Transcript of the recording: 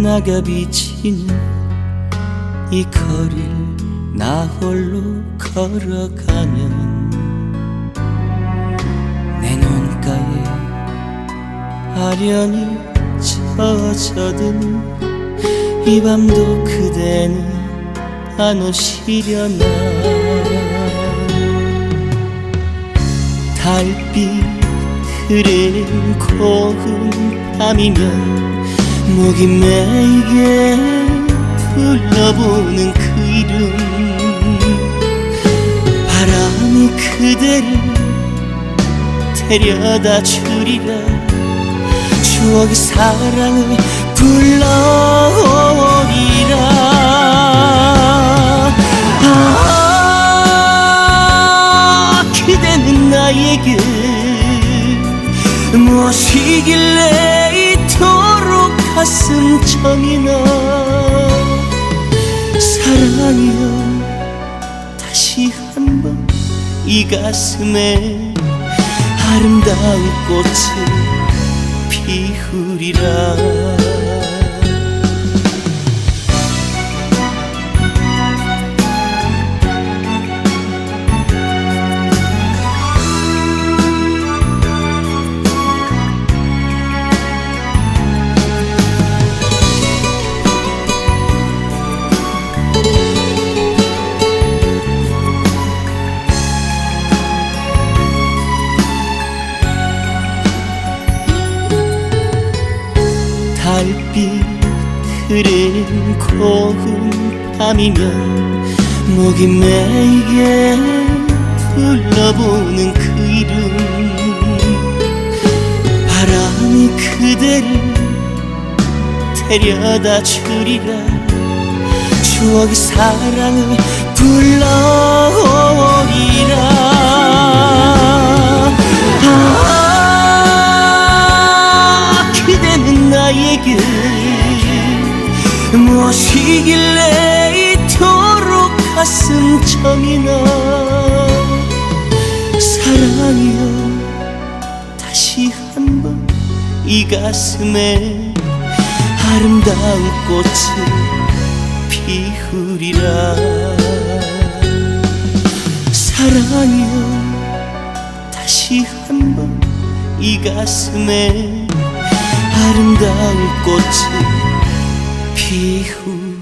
낙엽이 지는 이 거리를 나 홀로 걸어가면 내 눈가에 아련히 젖어든 이 밤도 그대는 안 오시려나. 달빛 흐린 고운 밤이면 목이 메이게 불러보는 그 이름. 바람이 그대를 데려다 주리라. 추억의 사랑을 불러오리라. 아 그대는 나에게 무엇이길래 이토록 가슴 정이나 사랑이여 다시 한 번 이 가슴에 아름다운 꽃을 피우리라 달빛 흐린 고운 밤이면 목이 메이게 불러보는 그 이름. 바람이 그대를 데려다 주리라. 추억의 사랑을 불러오리라 무엇이길래 이토록 가슴 정이나 사랑이여 다시 한 번 이 가슴에 아름다운 꽃을 피우리라. 사랑이여 다시 한 번 이 가슴에 아름다운 꽃을 피우리라